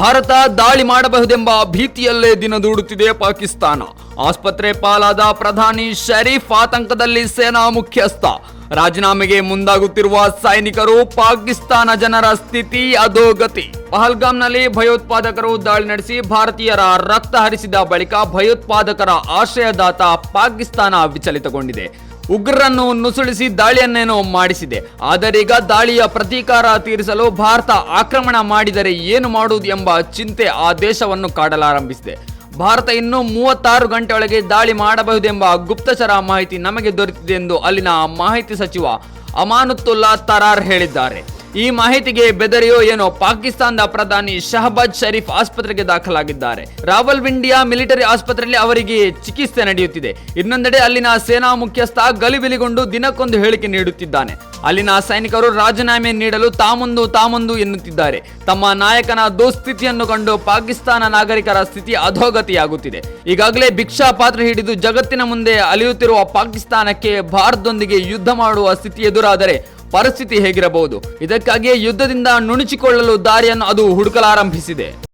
ಭಾರತ ದಾಳಿ ಮಾಡಬಹುದೆಂಬ ಭೀತಿಯಲ್ಲೇ ದಿನದೂಡುತ್ತಿದೆ ಪಾಕಿಸ್ತಾನ. ಆಸ್ಪತ್ರೆ ಪಾಲಾದ ಪ್ರಧಾನಿ ಶರೀಫ್ ಆತಂಕದಲ್ಲಿ ಸೇನಾ ಮುಖ್ಯಸ್ಥ. ರಾಜೀನಾಮೆಗೆ ಮುಂದಾಗುತ್ತಿರುವ ಸೈನಿಕರು ಪಾಕಿಸ್ತಾನ ಜನರ ಸ್ಥಿತಿ ಅಧೋಗತಿ. ಪಹಲ್ಗಾಮ್ನಲ್ಲಿ ಭಯೋತ್ಪಾದಕರು ದಾಳಿ ನಡೆಸಿ ಭಾರತೀಯರ ರಕ್ತ ಹರಿಸಿದ ಬಳಿಕ ಭಯೋತ್ಪಾದಕರ ಆಶ್ರಯದಾತ ಪಾಕಿಸ್ತಾನ ವಿಚಲಿತಗೊಂಡಿದೆ. ಉಗ್ರರನ್ನು ನುಸುಳಿಸಿ ದಾಳಿಯನ್ನೇನೋ ಮಾಡಿಸಿದೆ. ಆದರೀಗ ದಾಳಿಯ ಪ್ರತೀಕಾರ ತೀರಿಸಲು ಭಾರತ ಆಕ್ರಮಣ ಮಾಡಿದರೆ ಏನು ಮಾಡುವುದು ಎಂಬ ಚಿಂತೆ ಆ ದೇಶವನ್ನು ಕಾಡಲಾರಂಭಿಸಿದೆ. ಭಾರತ ಇನ್ನೂ ಮೂವತ್ತಾರು ಗಂಟೆಯೊಳಗೆ ದಾಳಿ ಮಾಡಬಹುದೆಂಬ ಗುಪ್ತಚರ ಮಾಹಿತಿ ನಮಗೆ ದೊರೆತಿದೆ ಎಂದು ಅಲ್ಲಿನ ಮಾಹಿತಿ ಸಚಿವ ಅಮಾನುತ್ತುಲ್ಲಾ ತರಾರ್ ಹೇಳಿದ್ದಾರೆ. ಈ ಮಾಹಿತಿಗೆ ಬೆದರಿಯೋ ಏನೋ ಪಾಕಿಸ್ತಾನದ ಪ್ರಧಾನಿ ಶಹಬಾಜ್ ಶರೀಫ್ ಆಸ್ಪತ್ರೆಗೆ ದಾಖಲಾಗಿದ್ದಾರೆ. ರಾವಲ್ ರಾವಲ್ವಿಂಡಿಯಾ ಮಿಲಿಟರಿ ಆಸ್ಪತ್ರೆಯಲ್ಲಿ ಅವರಿಗೆ ಚಿಕಿತ್ಸೆ ನಡೆಯುತ್ತಿದೆ. ಇನ್ನೊಂದೆಡೆ ಅಲ್ಲಿನ ಸೇನಾ ಮುಖ್ಯಸ್ಥ ಗಲಿಬಿಲಿಗೊಂಡು ದಿನಕ್ಕೊಂದು ಹೇಳಿಕೆ ನೀಡುತ್ತಿದ್ದಾನೆ. ಅಲ್ಲಿನ ಸೈನಿಕರು ರಾಜೀನಾಮೆ ನೀಡಲು ತಾಮುಂದು ತಾಮುಂದು ಎನ್ನುತ್ತಿದ್ದಾರೆ. ತಮ್ಮ ನಾಯಕನ ದುಸ್ಥಿತಿಯನ್ನು ಕಂಡು ಪಾಕಿಸ್ತಾನ ನಾಗರಿಕರ ಸ್ಥಿತಿ ಅಧೋಗತಿಯಾಗುತ್ತಿದೆ. ಈಗಾಗಲೇ ಭಿಕ್ಷಾ ಪಾತ್ರ ಹಿಡಿದು ಜಗತ್ತಿನ ಮುಂದೆ ಅಲಿಯುತ್ತಿರುವ ಪಾಕಿಸ್ತಾನಕ್ಕೆ ಭಾರತದೊಂದಿಗೆ ಯುದ್ಧ ಮಾಡುವ ಸ್ಥಿತಿ ಎದುರಾದರೆ ಪರಿಸ್ಥಿತಿ ಹೇಗಿರಬಹುದು? ಇದಕ್ಕಾಗಿಯೇ ಯುದ್ಧದಿಂದ ನುಣುಚಿಕೊಳ್ಳಲು ದಾರಿಯನ್ನು ಅದು ಹುಡುಕಲಾರಂಭಿಸಿದೆ.